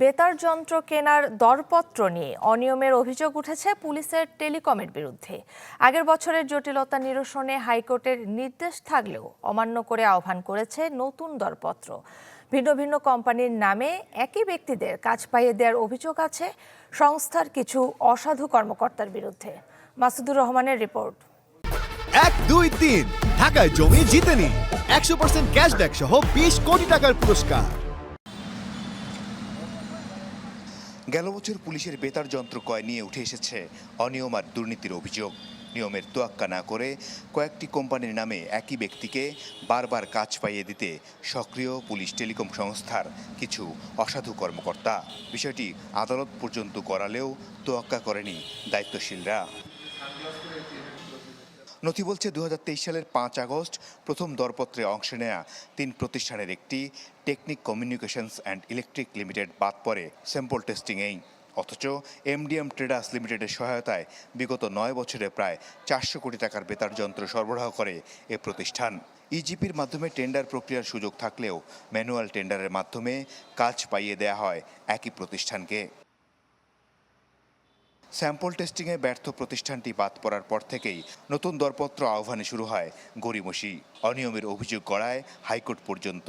বেতার যন্ত্র কেনার দরপত্র নিয়ে অনিয়মের অভিযোগ উঠেছে পুলিশের টেলিকমের বিরুদ্ধে। আগের বছরের জটিলতা নিরসনে হাইকোর্টের নির্দেশ থাকলেও অমান্য করে আহ্বান করেছে নতুন দরপত্র। ভিন্ন ভিন্ন কোম্পানির নামে একই ব্যক্তিদের কাজ পাইয়ে দেওয়ার অভিযোগ আছে সংস্থার কিছু অসাধু কর্মকর্তার বিরুদ্ধে। মাসুদুর রহমানের রিপোর্ট। এক, দুই, তিন। ঢাকায় জমি জিতে নিন একশো পার্সেন্ট ক্যাশব্যাক সহ বিশ কোটি টাকার পুরস্কার। গেল বছর পুলিশের বেতার যন্ত্র ক্রয় নিয়ে উঠে এসেছে। অনিয়ম আর দুর্নীতির অভিযোগ। নিয়মের তোয়াক্কা না করে কয়েকটি কোম্পানির নামে একই ব্যক্তিকে বারবার কাজ পাইয়ে দিতে সক্রিয় পুলিশ টেলিকম সংস্থার কিছু অসাধু কর্মকর্তা। বিষয়টি আদালত পর্যন্ত করালেও তোয়াক্কা করেনি দায়িত্বশীলরা। নথি বলছে দু হাজার তেইশ সালের পাঁচ আগস্ট প্রথম দরপত্রে অংশ নেয়া তিন প্রতিষ্ঠানের একটি Technic Communications and Electric Limited বাদ পড়ে স্যাম্পল টেস্টিংয়েই। অথচ এমডিএম ট্রেডার্স লিমিটেডের সহায়তায় বিগত নয় বছরে প্রায় চারশো কোটি টাকার বেতার যন্ত্র সরবরাহ করে এ প্রতিষ্ঠান। ইজিপির মাধ্যমে টেন্ডার প্রক্রিয়ার সুযোগ থাকলেও ম্যানুয়াল টেন্ডারের মাধ্যমে কাজ পাইয়ে দেয়া হয় একই প্রতিষ্ঠানকে। স্যাম্পল টেস্টিংয়ে ব্যর্থ প্রতিষ্ঠানটি বাদ পড়ার পর থেকেই নতুন দরপত্র আহ্বানে শুরু হয় গড়িমসি। অনিয়মের অভিযোগ গড়ায় হাইকোর্ট পর্যন্ত।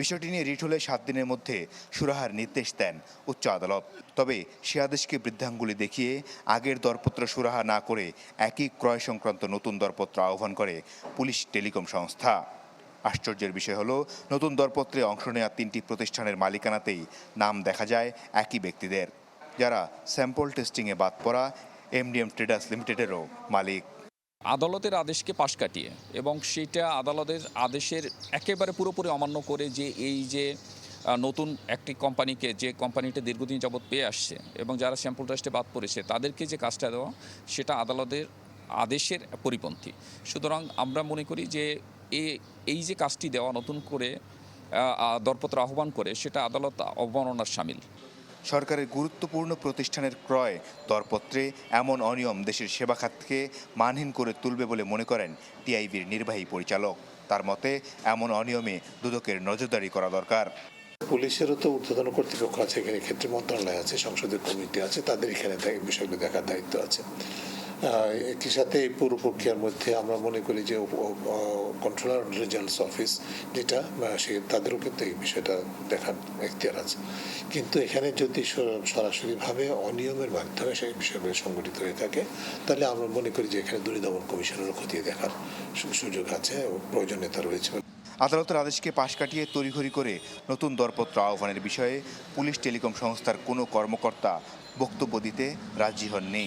বিষয়টি নিয়ে রিট হলে সাত দিনের মধ্যে সুরাহার নির্দেশ দেন উচ্চ আদালত। তবে সে আদেশকে বৃদ্ধাঙ্গুলি দেখিয়ে আগের দরপত্র সুরাহা না করে একই ক্রয় সংক্রান্ত নতুন দরপত্র আহ্বান করে পুলিশ টেলিকম সংস্থা। আশ্চর্যের বিষয় হলো, নতুন দরপত্রে অংশ নেওয়া তিনটি প্রতিষ্ঠানের মালিকানাতেই নাম দেখা যায় একই ব্যক্তিদের। যারা স্যাম্পল টেস্টিংয়ে বাদ পড়া এমডিএম ট্রেডার্স লিমিটেডেরও মালিক। আদালতের আদেশকে পাশ কাটিয়ে এবং সেটা আদালতের আদেশের একেবারে পুরোপুরি অমান্য করে যে এই যে নতুন একটি কোম্পানিকে যে কোম্পানিটা দীর্ঘদিন যাবৎ পেয়ে আসছে এবং যারা স্যাম্পল টেস্টে বাদ পড়েছে, তাদেরকে যে কাজটা দেওয়া, সেটা আদালতের আদেশের পরিপন্থী। সুতরাং আমরা মনে করি যে এই যে কাজটি দেওয়া নতুন করে দরপত্র আহ্বান করে, সেটা আদালত অবমাননার সামিল। সরকারের গুরুত্বপূর্ণ প্রতিষ্ঠানের ক্রয় দরপত্রে এমন অনিয়ম দেশের সেবা খাতকে মানহীন করে তুলবে বলে মনে করেন টিআইবির নির্বাহী পরিচালক। তার মতে, এমন অনিয়মে দুদকের নজরদারি করা দরকার। পুলিশেরও তো ঊর্ধ্বতন কর্তৃপক্ষ আছে, এখানে ক্ষেত্রে মন্ত্রণালয় আছে সংসদীয় কমিটি আছে, তাদের এখানে বিষয়গুলো দেখার দায়িত্ব আছে। একই সাথে এই পুরো প্রক্রিয়ার মধ্যে আমরা মনে করি যে কন্ট্রোলার রেজাল্টস অফিস যেটা সে তাদেরও কিন্তু এই বিষয়টা দেখার এখতিয়ার আছে। কিন্তু এখানে যদি সরাসরিভাবে অনিয়মের মাধ্যমে সেই বিষয়গুলো সংগঠিত হয়ে থাকে, তাহলে আমরা মনে করি যে এখানে দুর্নীতি দমন কমিশনেরও খতিয়ে দেখার সুযোগ আছে প্রয়োজনীয়তা রয়েছে। আদালতের আদেশকে পাশ কাটিয়ে তড়িঘড়ি করে নতুন দরপত্র আহ্বানের বিষয়ে পুলিশ টেলিকম সংস্থার কোনো কর্মকর্তা বক্তব্য দিতে রাজি হননি।